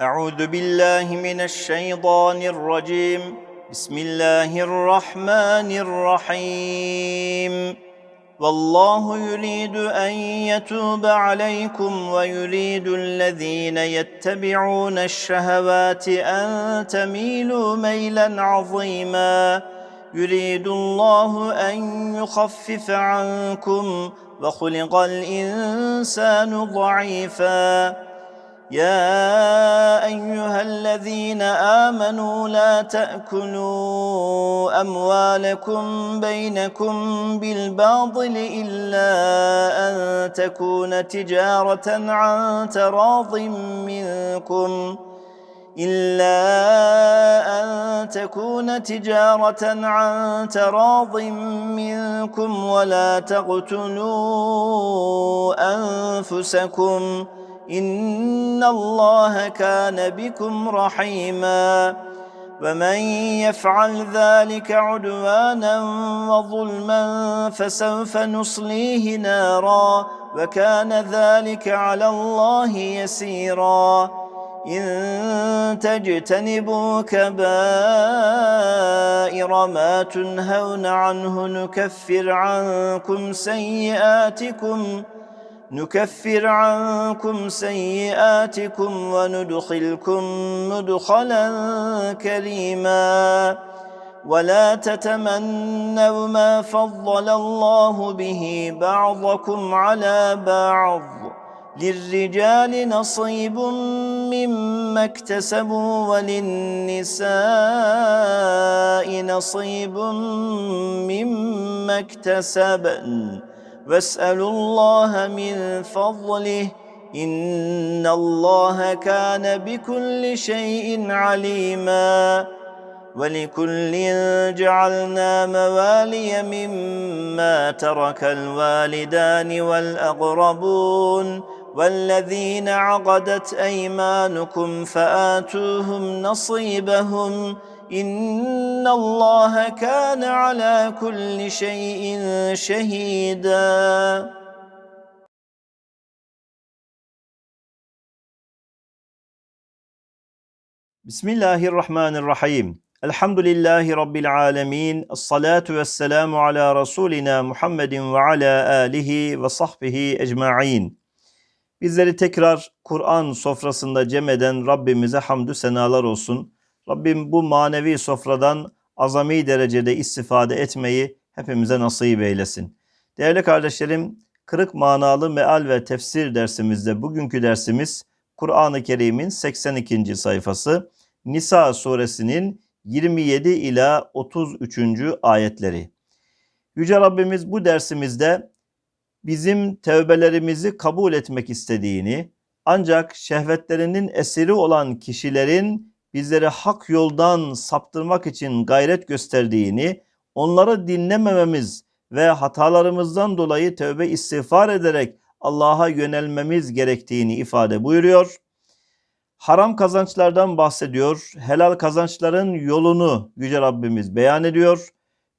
أعوذ بالله من الشيطان الرجيم. بسم الله الرحمن الرحيم. والله يريد أن يتوب عليكم ويريد الذين يتبعون الشهوات أن تميلوا ميلا عظيما. يريد الله أن يخفف عنكم وخلق الإنسان ضعيفاً. يا أيها الذين آمنوا لا تأكلوا أموالكم بينكم بالباطل إلا أن تكون تجارة عن تراض منكم إلا أن تكون تجارة عن تراض منكم ولا تقتلوا أنفسكم إن الله كان بكم رحيما ومن يفعل ذلك عدوانا وظلما فسوف نصليه نارا وكان ذلك على الله يسيرا إن تجتنبوا كبائر ما تنهون عنه نكفر عنكم سيئاتكم نكفر عنكم سيئاتكم وندخلكم مدخلا كريما. ولا تتمنوا ما فضل الله به بعضكم على بعض. للرجال نصيب مما اكتسبوا وللنساء نصيب مما اكتسبن. واسألوا الله من فضله إن الله كان بكل شيء عليما ولكل جعلنا موالي مما ترك الوالدان والأقربون والذين عقدت أيمانكم فآتوهم نصيبهم İnna Allah kana ala kulli şeyin şehida. Bismillahirrahmanirrahim. Elhamdülillahi Rabbil alemin. Salatu vesselamu ala Resulina Muhammedin ve ala alihi ve sahbihi ecma'in. Bizleri tekrar Kur'an sofrasında cem eden Rabbimize hamdü senalar olsun. Rabbim bu manevi sofradan azami derecede istifade etmeyi hepimize nasip eylesin. Değerli kardeşlerim, kırık manalı meal ve tefsir dersimizde bugünkü dersimiz Kur'an-ı Kerim'in 82. sayfası Nisa suresinin 27 ila 33. ayetleri. Yüce Rabbimiz bu dersimizde bizim tevbelerimizi kabul etmek istediğini, ancak şehvetlerinin esiri olan kişilerin bizleri hak yoldan saptırmak için gayret gösterdiğini, onları dinlemememiz ve hatalarımızdan dolayı tövbe istiğfar ederek Allah'a yönelmemiz gerektiğini ifade buyuruyor. Haram kazançlardan bahsediyor. Helal kazançların yolunu Yüce Rabbimiz beyan ediyor.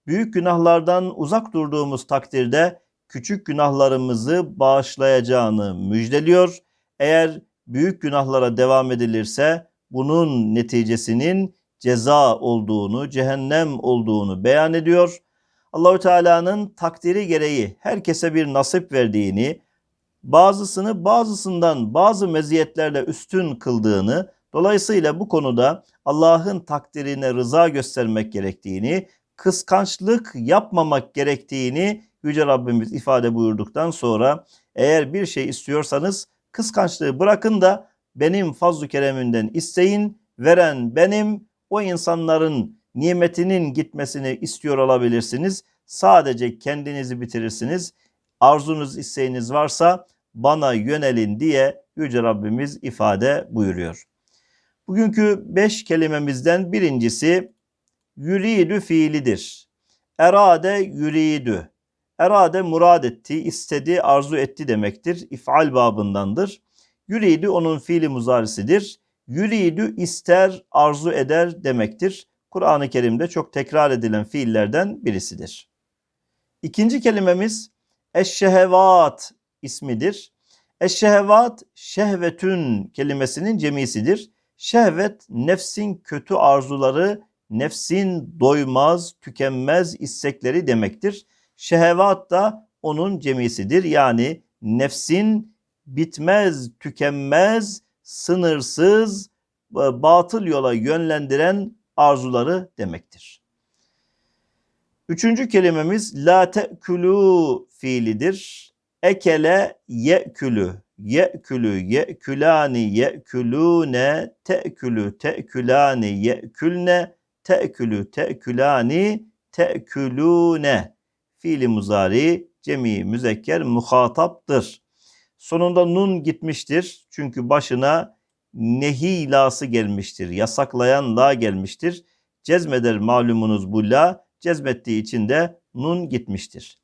Büyük günahlardan uzak durduğumuz takdirde küçük günahlarımızı bağışlayacağını müjdeliyor. Eğer büyük günahlara devam edilirse bunun neticesinin ceza olduğunu, cehennem olduğunu beyan ediyor. Allahü Teala'nın takdiri gereği herkese bir nasip verdiğini, bazısını bazısından bazı meziyetlerle üstün kıldığını, dolayısıyla bu konuda Allah'ın takdirine rıza göstermek gerektiğini, kıskançlık yapmamak gerektiğini Yüce Rabbimiz ifade buyurduktan sonra eğer bir şey istiyorsanız kıskançlığı bırakın da benim fazl-ı keremimden isteyin, veren benim, o insanların nimetinin gitmesini istiyor olabilirsiniz. Sadece kendinizi bitirirsiniz. Arzunuz, isteğiniz varsa bana yönelin diye Yüce Rabbimiz ifade buyuruyor. Bugünkü beş kelimemizden birincisi yüridü fiilidir. Erade yüridü. Erade murad etti, istedi, arzu etti demektir. İfal babındandır. Yüriydi onun fiili muzarisidir. Yüriydu ister, arzu eder demektir. Kur'an-ı Kerim'de çok tekrar edilen fiillerden birisidir. İkinci kelimemiz eşşehevat ismidir. Eşşehevat şehvetün kelimesinin cemisidir. Şehvet nefsin kötü arzuları, nefsin doymaz, tükenmez istekleri demektir. Şehvat da onun cemisidir. Yani nefsin bitmez, tükenmez, sınırsız, batıl yola yönlendiren arzuları demektir. Üçüncü kelimemiz la te'kulu fiilidir. Ekele ye'külü, ye'külü, ye'külani, ye'külune, te'külü, te'külani, ye'külne, te'külü, te'külani, te'külune. Fiili muzari, cemi müzekker, muhataptır. Sonunda nun gitmiştir. Çünkü başına nehi lası gelmiştir. Yasaklayan la gelmiştir. Cezmeder malumunuz bu la. Cezmettiği için de nun gitmiştir.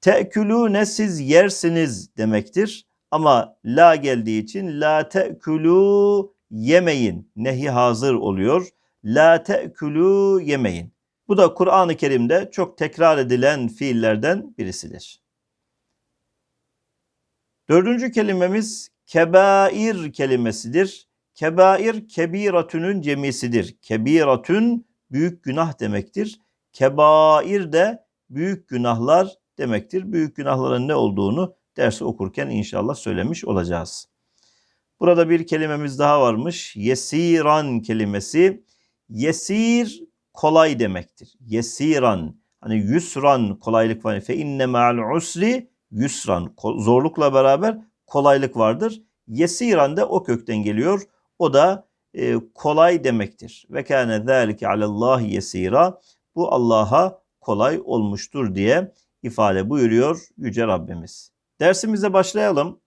Te'külüne siz yersiniz demektir. Ama la geldiği için la te'külü yemeyin. Nehi hazır oluyor. La te'külü yemeyin. Bu da Kur'an-ı Kerim'de çok tekrar edilen fiillerden birisidir. Dördüncü kelimemiz kebair kelimesidir. Kebair kebiratünün cemisidir. Kebiratün büyük günah demektir. Kebair de büyük günahlar demektir. Büyük günahların ne olduğunu dersi okurken inşallah söylemiş olacağız. Burada bir kelimemiz daha varmış. Yesiran kelimesi. Yesir kolay demektir. Yesiran hani yusran kolaylık var. Fe inne ma'al usri yusran zorlukla beraber kolaylık vardır. Yesiran da o kökten geliyor. O da e, kolay demektir. Ve kâne zâlike alallâhi yesira. Bu Allah'a kolay olmuştur diye ifade buyuruyor Yüce Rabbimiz. Dersimize başlayalım.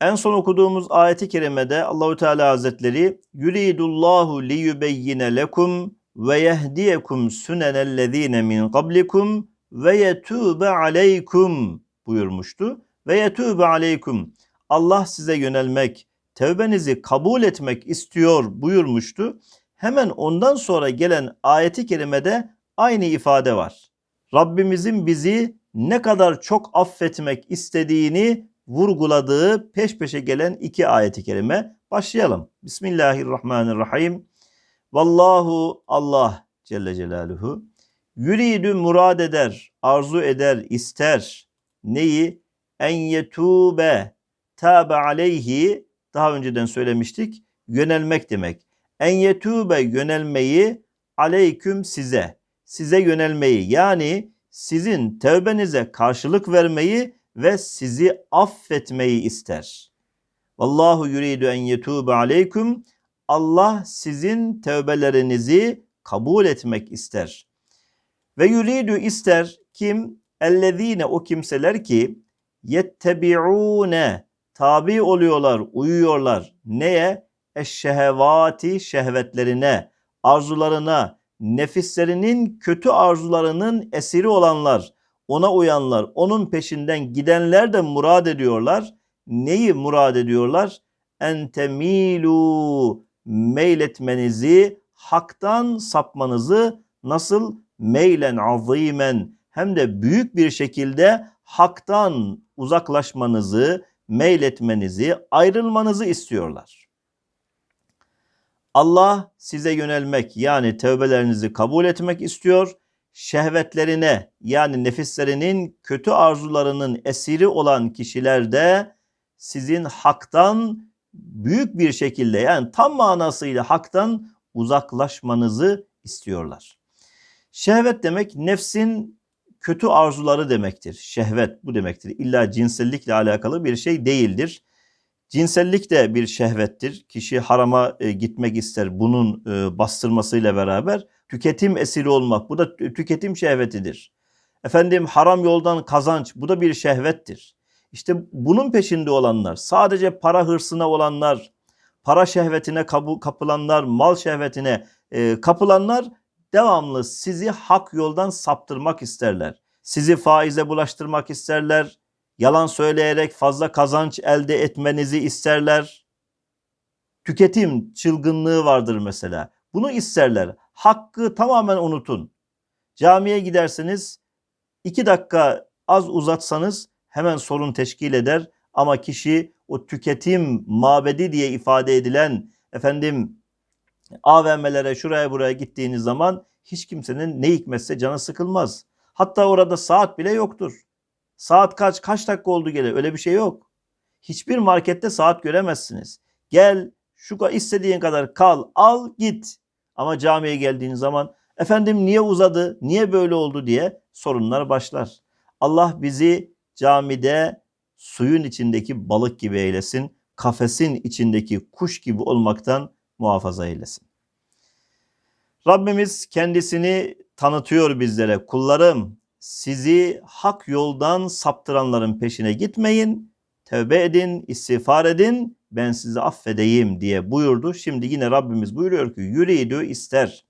En son okuduğumuz ayeti kerimede Allahü Teala Hazretleri yuridullahu li yubeyyine lekum ve yehdiyekum sunenellezine min qablikum ve yetube aleykum buyurmuştu. Ve yetube aleykum. Allah size yönelmek, tevbenizi kabul etmek istiyor buyurmuştu. Hemen ondan sonra gelen ayeti kerimede aynı ifade var. Rabbimizin bizi ne kadar çok affetmek istediğini vurguladığı peş peşe gelen iki ayeti kerime. Başlayalım. Bismillahirrahmanirrahim. Vallahu Allah Celle Celaluhu yuridü murad eder, arzu eder, ister. Neyi? En yetube tabe aleyhi daha önceden söylemiştik. Yönelmek demek. En yetube yönelmeyi aleyküm size. Size yönelmeyi yani sizin tevbenize karşılık vermeyi ve sizi affetmeyi ister. Vallahu yuridu en yetube aleyküm. Allah sizin tevbelerinizi kabul etmek ister. Ve yuridu ister kim? Ellezine o kimseler ki yettebi'une tabi oluyorlar, uyuyorlar. Neye? Eşşehevati şehvetlerine, arzularına, nefislerinin kötü arzularının esiri olanlar, ona uyanlar, onun peşinden gidenler de murad ediyorlar. Neyi murad ediyorlar? Entemilu meyletmenizi, haktan sapmanızı nasıl meylen azimen hem de büyük bir şekilde haktan uzaklaşmanızı, meyletmenizi, ayrılmanızı istiyorlar. Allah size yönelmek yani tövbelerinizi kabul etmek istiyor. Şehvetlerine yani nefislerinin kötü arzularının esiri olan kişiler de sizin haktan büyük bir şekilde yani tam manasıyla haktan uzaklaşmanızı istiyorlar. Şehvet demek nefsin kötü arzuları demektir. Şehvet bu demektir. İlla cinsellikle alakalı bir şey değildir. Cinsellik de bir şehvettir. Kişi harama e, gitmek ister bunun e, bastırmasıyla beraber. Tüketim esiri olmak bu da tüketim şehvetidir. Efendim haram yoldan kazanç bu da bir şehvettir. İşte bunun peşinde olanlar, sadece para hırsına olanlar, para şehvetine kapılanlar, mal şehvetine e, kapılanlar devamlı sizi hak yoldan saptırmak isterler. Sizi faize bulaştırmak isterler. Yalan söyleyerek fazla kazanç elde etmenizi isterler. Tüketim çılgınlığı vardır mesela. Bunu isterler. Hakkı tamamen unutun. Camiye gidersiniz, iki dakika az uzatsanız hemen sorun teşkil eder. Ama kişi o tüketim mabedi diye ifade edilen efendim AVM'lere şuraya buraya gittiğiniz zaman hiç kimsenin ne hikmetse canı sıkılmaz. Hatta orada saat bile yoktur. Saat kaç, kaç dakika oldu gele öyle bir şey yok. Hiçbir markette saat göremezsiniz. Gel şu istediğin kadar kal, al, git. Ama camiye geldiğin zaman efendim niye uzadı, niye böyle oldu diye sorunlar başlar. Allah bizi camide suyun içindeki balık gibi eylesin, kafesin içindeki kuş gibi olmaktan muhafaza eylesin. Rabbimiz kendisini tanıtıyor bizlere. Kullarım sizi hak yoldan saptıranların peşine gitmeyin. Tevbe edin, istiğfar edin. Ben sizi affedeyim diye buyurdu. Şimdi yine Rabbimiz buyuruyor ki yürüydü ister.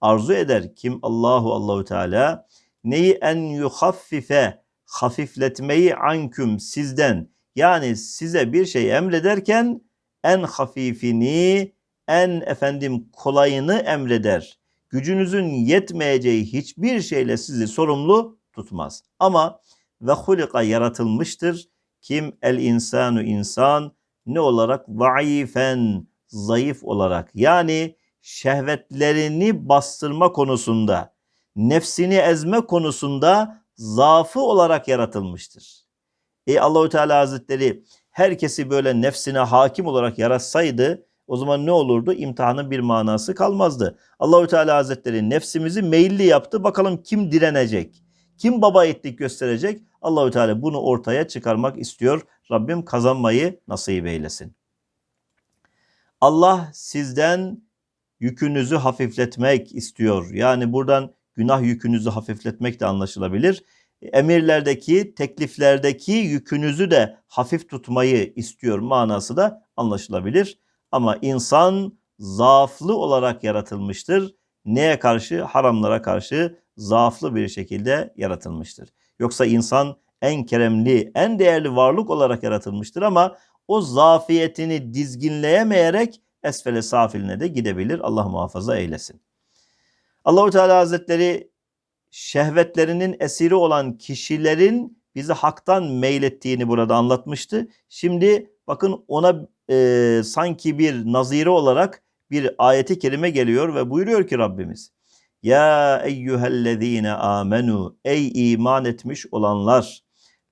Arzu eder kim Allahu Allahu Teala neyi en yuhaffife hafifletmeyi anküm sizden yani size bir şey emrederken en hafifini en efendim kolayını emreder. Gücünüzün yetmeyeceği hiçbir şeyle sizi sorumlu tutmaz. Ama ve hulika yaratılmıştır. Kim el insanu insan ne olarak vaifen zayıf olarak yani şehvetlerini bastırma konusunda nefsini ezme konusunda zaafı olarak yaratılmıştır. E Allahu Teala Hazretleri herkesi böyle nefsine hakim olarak yaratsaydı o zaman ne olurdu? İmtihanın bir manası kalmazdı. Allahü Teala Hazretleri nefsimizi meyilli yaptı. Bakalım kim direnecek? Kim baba ettik gösterecek? Allahü Teala bunu ortaya çıkarmak istiyor. Rabbim kazanmayı nasip eylesin. Allah sizden yükünüzü hafifletmek istiyor. Yani buradan günah yükünüzü hafifletmek de anlaşılabilir. Emirlerdeki, tekliflerdeki yükünüzü de hafif tutmayı istiyor manası da anlaşılabilir. Ama insan zaaflı olarak yaratılmıştır. Neye karşı? Haramlara karşı zaaflı bir şekilde yaratılmıştır. Yoksa insan en keremli, en değerli varlık olarak yaratılmıştır ama o zafiyetini dizginleyemeyerek esfele safiline de gidebilir. Allah muhafaza eylesin. Allahu Teala Hazretleri şehvetlerinin esiri olan kişilerin bizi haktan meylettiğini burada anlatmıştı. Şimdi bakın ona e, sanki bir nazire olarak bir ayeti kerime geliyor ve buyuruyor ki Rabbimiz Ya eyyühellezine amenu ey iman etmiş olanlar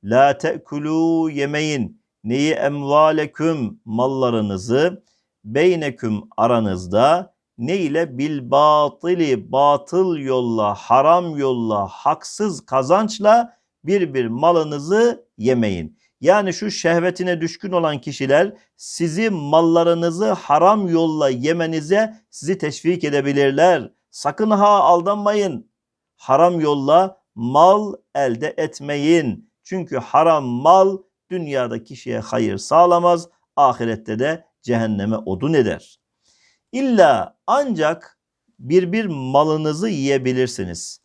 la te'kulu yemeyin neyi emvaleküm mallarınızı beyneküm aranızda ne ile bil batili batıl yolla haram yolla haksız kazançla bir bir malınızı yemeyin. Yani şu şehvetine düşkün olan kişiler sizi mallarınızı haram yolla yemenize sizi teşvik edebilirler. Sakın ha aldanmayın. Haram yolla mal elde etmeyin. Çünkü haram mal dünyada kişiye hayır sağlamaz, ahirette de cehenneme odun eder. İlla ancak bir bir malınızı yiyebilirsiniz.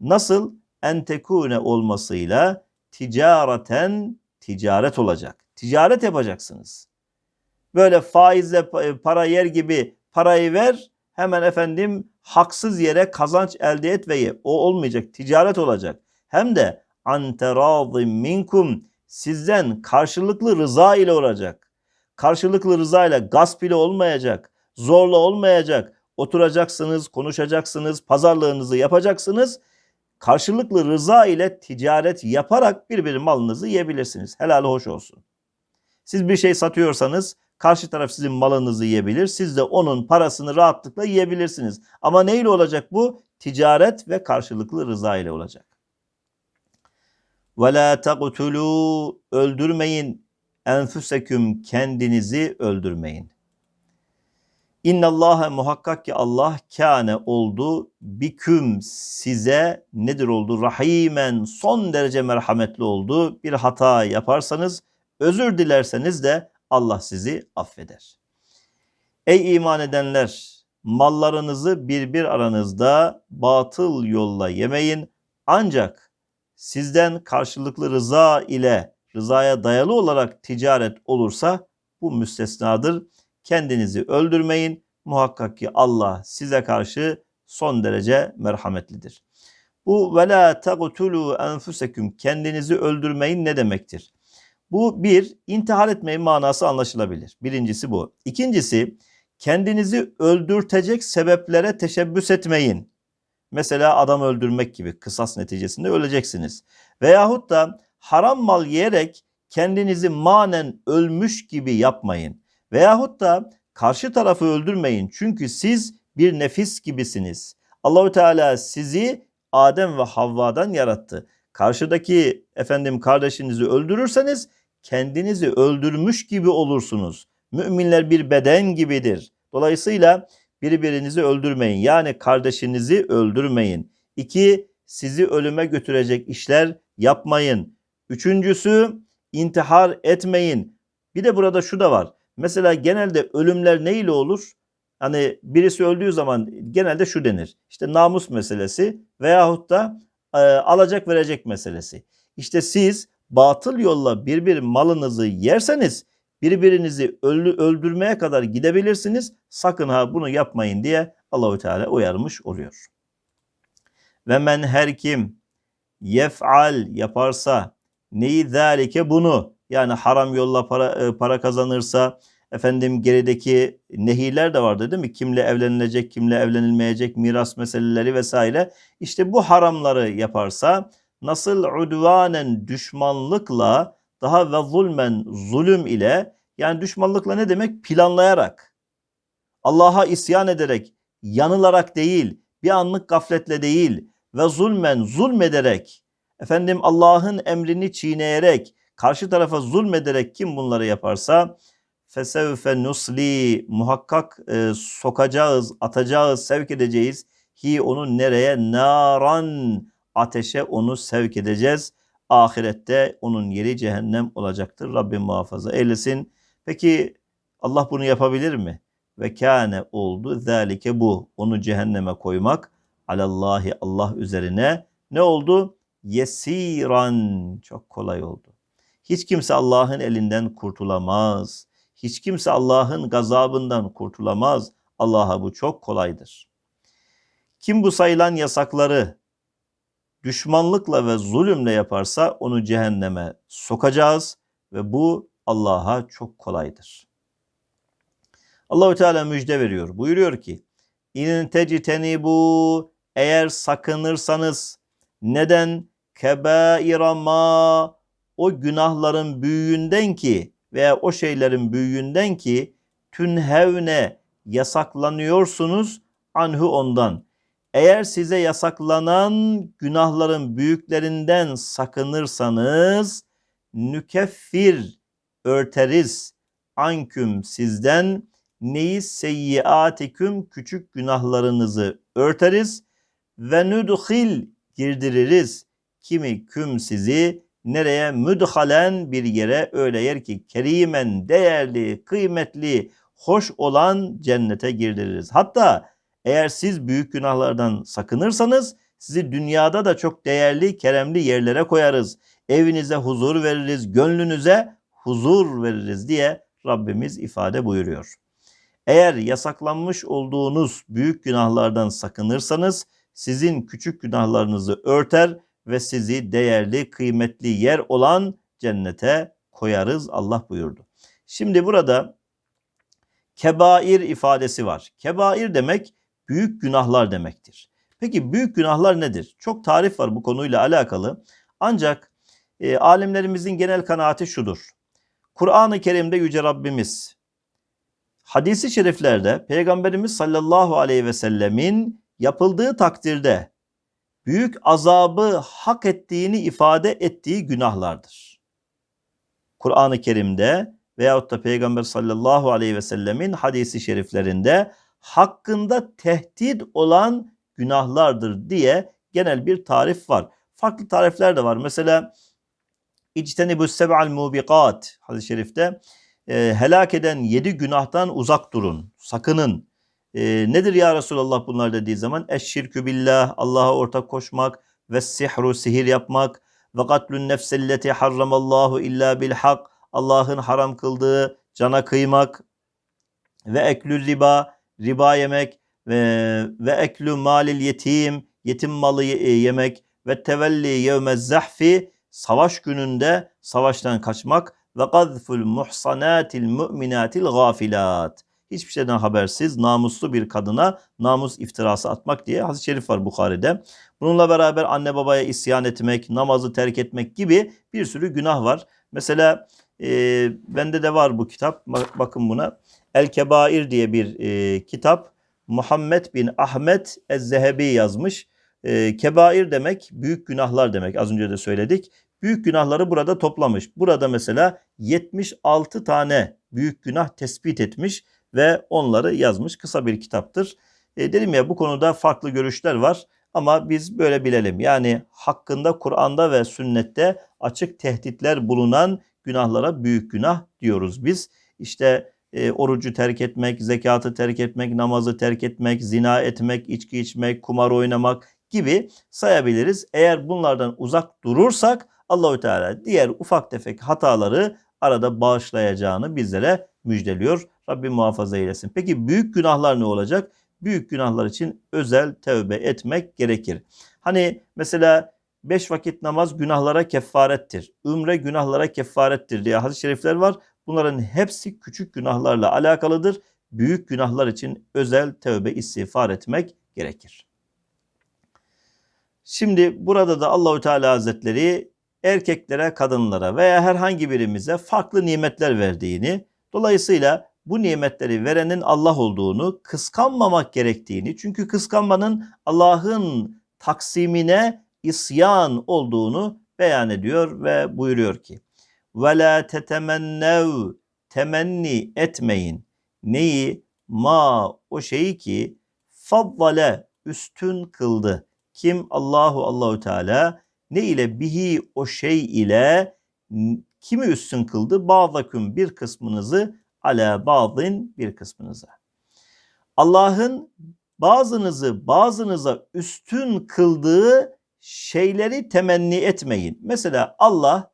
Nasıl? Entekune olmasıyla ticareten ticaret olacak. Ticaret yapacaksınız. Böyle faizle para yer gibi parayı ver hemen efendim haksız yere kazanç elde et ve ye. O olmayacak. Ticaret olacak. Hem de anterazim minkum sizden karşılıklı rıza ile olacak. Karşılıklı rıza ile gasp ile olmayacak. Zorla olmayacak. Oturacaksınız, konuşacaksınız, pazarlığınızı yapacaksınız karşılıklı rıza ile ticaret yaparak birbiri malınızı yiyebilirsiniz. Helal hoş olsun. Siz bir şey satıyorsanız karşı taraf sizin malınızı yiyebilir. Siz de onun parasını rahatlıkla yiyebilirsiniz. Ama neyle olacak bu? Ticaret ve karşılıklı rıza ile olacak. Ve la taqtulu öldürmeyin enfuseküm kendinizi öldürmeyin. İnnallâhe muhakkak ki Allah kâne oldu biküm size nedir oldu? Rahimen son derece merhametli oldu. Bir hata yaparsanız özür dilerseniz de Allah sizi affeder. Ey iman edenler mallarınızı bir bir aranızda batıl yolla yemeyin. Ancak sizden karşılıklı rıza ile rızaya dayalı olarak ticaret olursa bu müstesnadır kendinizi öldürmeyin. Muhakkak ki Allah size karşı son derece merhametlidir. Bu ve la taqtulu kendinizi öldürmeyin ne demektir? Bu bir intihar etmeyin manası anlaşılabilir. Birincisi bu. İkincisi kendinizi öldürtecek sebeplere teşebbüs etmeyin. Mesela adam öldürmek gibi kısas neticesinde öleceksiniz. Veyahut da haram mal yiyerek kendinizi manen ölmüş gibi yapmayın. Veyahut da karşı tarafı öldürmeyin. Çünkü siz bir nefis gibisiniz. Allahü Teala sizi Adem ve Havva'dan yarattı. Karşıdaki efendim kardeşinizi öldürürseniz kendinizi öldürmüş gibi olursunuz. Müminler bir beden gibidir. Dolayısıyla birbirinizi öldürmeyin. Yani kardeşinizi öldürmeyin. İki, sizi ölüme götürecek işler yapmayın. Üçüncüsü, intihar etmeyin. Bir de burada şu da var. Mesela genelde ölümler ne ile olur? Hani birisi öldüğü zaman genelde şu denir. İşte namus meselesi veyahut da e, alacak verecek meselesi. İşte siz batıl yolla birbir malınızı yerseniz birbirinizi öldü, öldürmeye kadar gidebilirsiniz. Sakın ha bunu yapmayın diye Allahü Teala uyarmış oluyor. Ve men her kim yef'al yaparsa neyi zalike bunu yani haram yolla para e, para kazanırsa efendim gerideki nehirler de vardı değil mi? Kimle evlenilecek, kimle evlenilmeyecek, miras meseleleri vesaire. İşte bu haramları yaparsa nasıl udvanen düşmanlıkla daha ve zulmen zulüm ile yani düşmanlıkla ne demek? Planlayarak, Allah'a isyan ederek, yanılarak değil, bir anlık gafletle değil ve zulmen zulmederek, efendim Allah'ın emrini çiğneyerek, karşı tarafa zulmederek kim bunları yaparsa fesevfe nusli muhakkak e, sokacağız, atacağız, sevk edeceğiz. Hi onu nereye? Naran ateşe onu sevk edeceğiz. Ahirette onun yeri cehennem olacaktır. Rabbim muhafaza eylesin. Peki Allah bunu yapabilir mi? Ve kâne oldu zâlike bu. Onu cehenneme koymak alallahi Allah üzerine ne oldu? Yesiran çok kolay oldu. Hiç kimse Allah'ın elinden kurtulamaz. Hiç kimse Allah'ın gazabından kurtulamaz. Allah'a bu çok kolaydır. Kim bu sayılan yasakları düşmanlıkla ve zulümle yaparsa onu cehenneme sokacağız ve bu Allah'a çok kolaydır. Allahü Teala müjde veriyor. Buyuruyor ki: İn tectenibu eğer sakınırsanız neden kebaira ma o günahların büyüğünden ki veya o şeylerin büyüğünden ki tünhevne yasaklanıyorsunuz anhu ondan. Eğer size yasaklanan günahların büyüklerinden sakınırsanız nükeffir örteriz. Anküm sizden neyi seyyiatiküm küçük günahlarınızı örteriz. Ve nudhil girdiririz. Kimi küm sizi nereye müdhalen bir yere öyle yer ki kerimen değerli kıymetli hoş olan cennete girdiririz. Hatta eğer siz büyük günahlardan sakınırsanız sizi dünyada da çok değerli keremli yerlere koyarız. Evinize huzur veririz, gönlünüze huzur veririz diye Rabbimiz ifade buyuruyor. Eğer yasaklanmış olduğunuz büyük günahlardan sakınırsanız sizin küçük günahlarınızı örter ve sizi değerli, kıymetli yer olan cennete koyarız Allah buyurdu. Şimdi burada kebair ifadesi var. Kebair demek büyük günahlar demektir. Peki büyük günahlar nedir? Çok tarif var bu konuyla alakalı. Ancak e, alimlerimizin genel kanaati şudur. Kur'an-ı Kerim'de Yüce Rabbimiz hadisi şeriflerde Peygamberimiz sallallahu aleyhi ve sellemin yapıldığı takdirde büyük azabı hak ettiğini ifade ettiği günahlardır. Kur'an-ı Kerim'de veyahut da Peygamber sallallahu aleyhi ve sellemin hadisi şeriflerinde hakkında tehdit olan günahlardır diye genel bir tarif var. Farklı tarifler de var. Mesela İctenibus seb'al mubiqat hadis-i şerifte e, helak eden yedi günahtan uzak durun. Sakının. E, nedir ya Resulallah bunlar dediği zaman? Eşşirkü billah, Allah'a ortak koşmak ve sihru, sihir yapmak ve katlun nefselleti harramallahu illa bil hak, Allah'ın haram kıldığı cana kıymak ve eklül riba, riba yemek ve, ve eklü malil yetim, yetim malı yemek ve tevelli yevmez zahfi, savaş gününde savaştan kaçmak ve gazful muhsanatil mu'minatil gafilat. Hiçbir şeyden habersiz namuslu bir kadına namus iftirası atmak diye hadis-i şerif var Bukhari'de. Bununla beraber anne babaya isyan etmek, namazı terk etmek gibi bir sürü günah var. Mesela e, bende de var bu kitap. Bak- Bakın buna. El Kebair diye bir e, kitap. Muhammed bin Ahmet Ez-Zehebi yazmış. E, kebair demek büyük günahlar demek. Az önce de söyledik. Büyük günahları burada toplamış. Burada mesela 76 tane büyük günah tespit etmiş ve onları yazmış. Kısa bir kitaptır. E, dedim ya bu konuda farklı görüşler var ama biz böyle bilelim. Yani hakkında Kur'an'da ve sünnette açık tehditler bulunan günahlara büyük günah diyoruz biz. İşte e, orucu terk etmek, zekatı terk etmek, namazı terk etmek, zina etmek, içki içmek, kumar oynamak gibi sayabiliriz. Eğer bunlardan uzak durursak Allahü Teala diğer ufak tefek hataları arada bağışlayacağını bizlere müjdeliyor. Rabbim muhafaza eylesin. Peki büyük günahlar ne olacak? Büyük günahlar için özel tövbe etmek gerekir. Hani mesela beş vakit namaz günahlara kefarettir. Ümre günahlara kefarettir diye hadis-i şerifler var. Bunların hepsi küçük günahlarla alakalıdır. Büyük günahlar için özel tövbe istiğfar etmek gerekir. Şimdi burada da Allahü Teala Hazretleri erkeklere, kadınlara veya herhangi birimize farklı nimetler verdiğini, dolayısıyla bu nimetleri verenin Allah olduğunu, kıskanmamak gerektiğini, çünkü kıskanmanın Allah'ın taksimine isyan olduğunu beyan ediyor ve buyuruyor ki: "Ve la tetemennev temenni etmeyin. Neyi? Ma o şeyi ki faddale üstün kıldı. Kim? Allahu Allahu Teala ne ile bihi o şey ile kimi üstün kıldı? Bazaküm bir kısmınızı ala bazın bir kısmınıza. Allah'ın bazınızı bazınıza üstün kıldığı şeyleri temenni etmeyin. Mesela Allah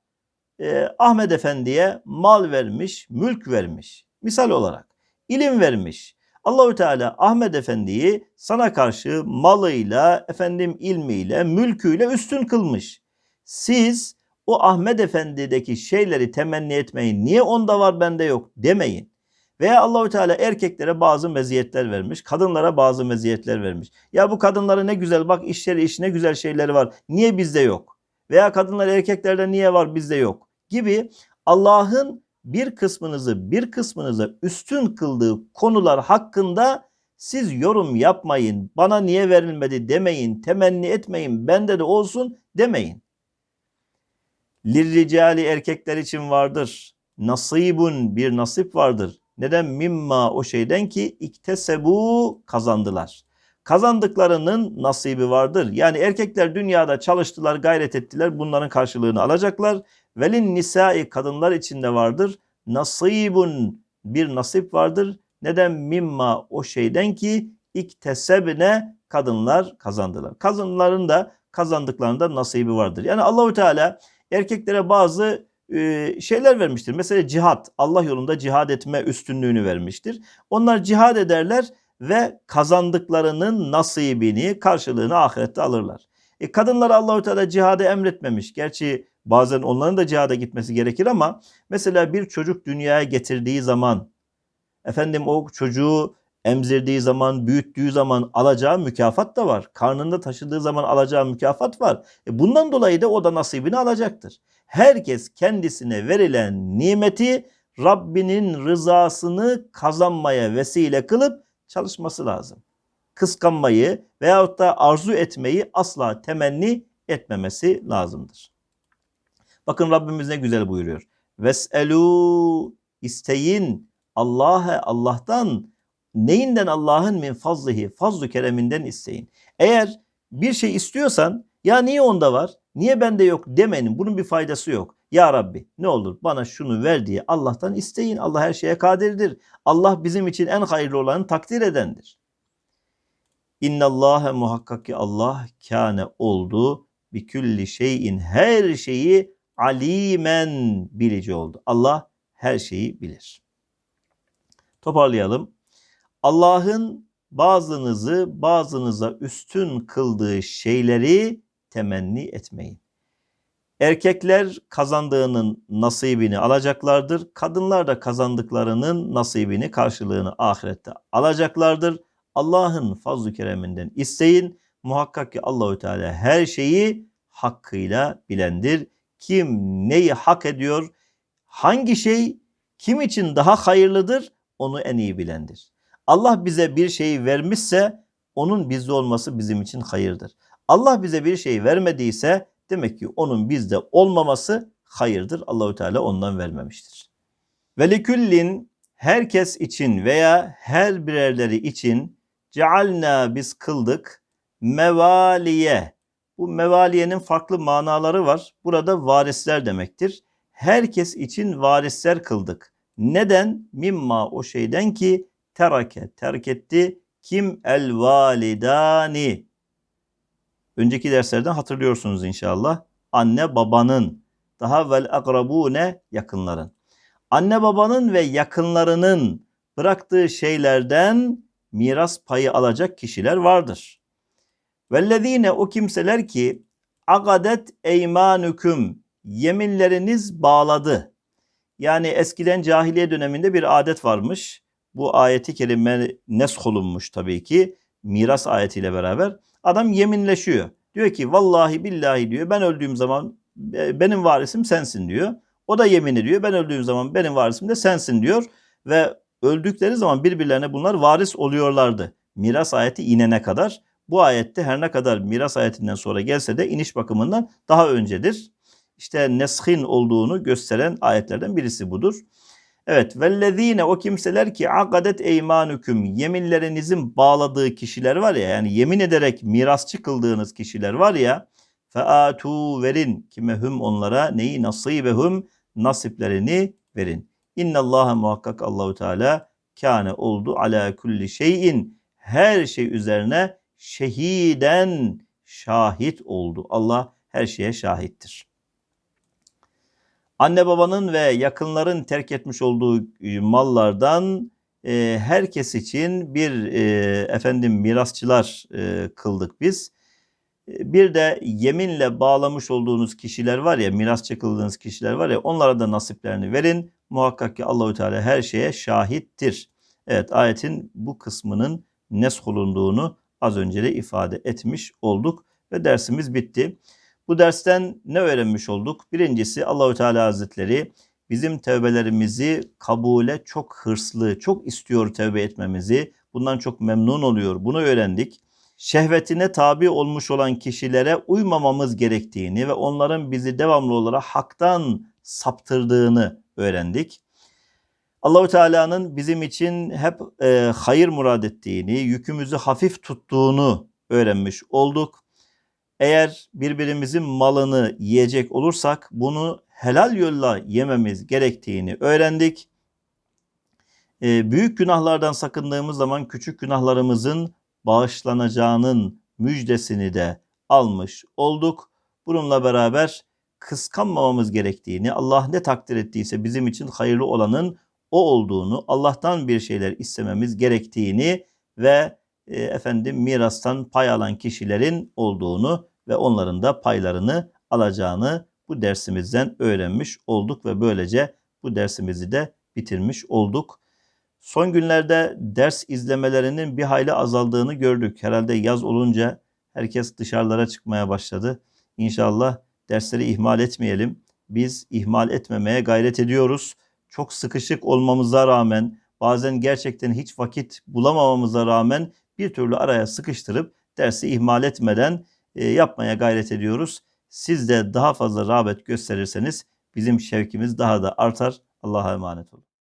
e, Ahmet Efendi'ye mal vermiş, mülk vermiş. Misal olarak ilim vermiş. Allahü Teala Ahmet Efendi'yi sana karşı malıyla, efendim ilmiyle, mülküyle üstün kılmış. Siz o Ahmet Efendi'deki şeyleri temenni etmeyin. Niye onda var bende yok demeyin. Veya Allahü Teala erkeklere bazı meziyetler vermiş, kadınlara bazı meziyetler vermiş. Ya bu kadınlara ne güzel bak işleri iş ne güzel şeyleri var. Niye bizde yok? Veya kadınlar erkeklerde niye var bizde yok? Gibi Allah'ın bir kısmınızı bir kısmınıza üstün kıldığı konular hakkında siz yorum yapmayın. Bana niye verilmedi demeyin. Temenni etmeyin. Bende de olsun demeyin. Lirricali erkekler için vardır. Nasibun bir nasip vardır. Neden? Mimma o şeyden ki iktesebu kazandılar. Kazandıklarının nasibi vardır. Yani erkekler dünyada çalıştılar, gayret ettiler. Bunların karşılığını alacaklar. Velin nisai kadınlar içinde vardır. Nasibun bir nasip vardır. Neden? Mimma o şeyden ki iktesebne kadınlar kazandılar. Kadınların da kazandıklarında nasibi vardır. Yani Allahü Teala erkeklere bazı e, şeyler vermiştir. Mesela cihat, Allah yolunda cihad etme üstünlüğünü vermiştir. Onlar cihad ederler ve kazandıklarının nasibini, karşılığını ahirette alırlar. E, kadınlara Allahü Teala cihadı emretmemiş. Gerçi bazen onların da cihada gitmesi gerekir ama mesela bir çocuk dünyaya getirdiği zaman efendim o çocuğu emzirdiği zaman, büyüttüğü zaman alacağı mükafat da var. Karnında taşıdığı zaman alacağı mükafat var. E bundan dolayı da o da nasibini alacaktır. Herkes kendisine verilen nimeti Rabbinin rızasını kazanmaya vesile kılıp çalışması lazım. Kıskanmayı veyahut da arzu etmeyi asla temenni etmemesi lazımdır. Bakın Rabbimiz ne güzel buyuruyor. Veselu isteyin Allah'a Allah'tan neyinden Allah'ın min fazlihi fazlu kereminden isteyin. Eğer bir şey istiyorsan ya niye onda var niye bende yok demenin bunun bir faydası yok. Ya Rabbi ne olur bana şunu ver diye Allah'tan isteyin. Allah her şeye kadirdir. Allah bizim için en hayırlı olanı takdir edendir. İnnallâhe muhakkak ki Allah kâne oldu bi külli şeyin her şeyi alimen bilici oldu. Allah her şeyi bilir. Toparlayalım. Allah'ın bazınızı bazınıza üstün kıldığı şeyleri temenni etmeyin. Erkekler kazandığının nasibini alacaklardır. Kadınlar da kazandıklarının nasibini, karşılığını ahirette alacaklardır. Allah'ın fazl-ı kereminden isteyin. Muhakkak ki Allahü Teala her şeyi hakkıyla bilendir. Kim neyi hak ediyor, hangi şey kim için daha hayırlıdır onu en iyi bilendir. Allah bize bir şeyi vermişse onun bizde olması bizim için hayırdır. Allah bize bir şey vermediyse demek ki onun bizde olmaması hayırdır. Allahü Teala ondan vermemiştir. Ve liküllin herkes için veya her birerleri için cealna biz kıldık mevaliye. Bu mevaliyenin farklı manaları var. Burada varisler demektir. Herkes için varisler kıldık. Neden? Mimma o şeyden ki terake terk etti. Kim el validani. Önceki derslerden hatırlıyorsunuz inşallah. Anne babanın daha vel akrabune yakınların. Anne babanın ve yakınlarının bıraktığı şeylerden miras payı alacak kişiler vardır. Vellezine o kimseler ki agadet eymanüküm yeminleriniz bağladı. Yani eskiden cahiliye döneminde bir adet varmış. Bu ayeti kerime nesholunmuş tabii ki miras ayetiyle beraber. Adam yeminleşiyor. Diyor ki vallahi billahi diyor ben öldüğüm zaman e, benim varisim sensin diyor. O da yemin ediyor ben öldüğüm zaman benim varisim de sensin diyor. Ve öldükleri zaman birbirlerine bunlar varis oluyorlardı. Miras ayeti inene kadar. Bu ayette her ne kadar miras ayetinden sonra gelse de iniş bakımından daha öncedir. İşte neshin olduğunu gösteren ayetlerden birisi budur. Evet vellezine o kimseler ki akadet eymanüküm yeminlerinizin bağladığı kişiler var ya yani yemin ederek mirasçı kıldığınız kişiler var ya featu verin kime hüm onlara neyi nasibehum nasiplerini verin. İnna Allaha muhakkak Allahu Teala kâne oldu ala kulli şeyin her şey üzerine şehiden şahit oldu. Allah her şeye şahittir. Anne babanın ve yakınların terk etmiş olduğu e, mallardan e, herkes için bir e, efendim mirasçılar e, kıldık biz. E, bir de yeminle bağlamış olduğunuz kişiler var ya, mirasçı kıldığınız kişiler var ya, onlara da nasiplerini verin. Muhakkak ki Allahü Teala her şeye şahittir. Evet, ayetin bu kısmının nesh olunduğunu az önce de ifade etmiş olduk ve dersimiz bitti. Bu dersten ne öğrenmiş olduk? Birincisi Allahü Teala Hazretleri bizim tevbelerimizi kabule çok hırslı, çok istiyor tevbe etmemizi. Bundan çok memnun oluyor. Bunu öğrendik. Şehvetine tabi olmuş olan kişilere uymamamız gerektiğini ve onların bizi devamlı olarak haktan saptırdığını öğrendik. Allahü Teala'nın bizim için hep e, hayır murad ettiğini, yükümüzü hafif tuttuğunu öğrenmiş olduk. Eğer birbirimizin malını yiyecek olursak bunu helal yolla yememiz gerektiğini öğrendik. E, büyük günahlardan sakındığımız zaman küçük günahlarımızın bağışlanacağının müjdesini de almış olduk. Bununla beraber kıskanmamamız gerektiğini, Allah ne takdir ettiyse bizim için hayırlı olanın o olduğunu, Allah'tan bir şeyler istememiz gerektiğini ve e, efendim mirastan pay alan kişilerin olduğunu ve onların da paylarını alacağını bu dersimizden öğrenmiş olduk ve böylece bu dersimizi de bitirmiş olduk. Son günlerde ders izlemelerinin bir hayli azaldığını gördük. Herhalde yaz olunca herkes dışarılara çıkmaya başladı. İnşallah dersleri ihmal etmeyelim. Biz ihmal etmemeye gayret ediyoruz. Çok sıkışık olmamıza rağmen, bazen gerçekten hiç vakit bulamamamıza rağmen bir türlü araya sıkıştırıp dersi ihmal etmeden e, yapmaya gayret ediyoruz. Siz de daha fazla rağbet gösterirseniz bizim şevkimiz daha da artar. Allah'a emanet olun.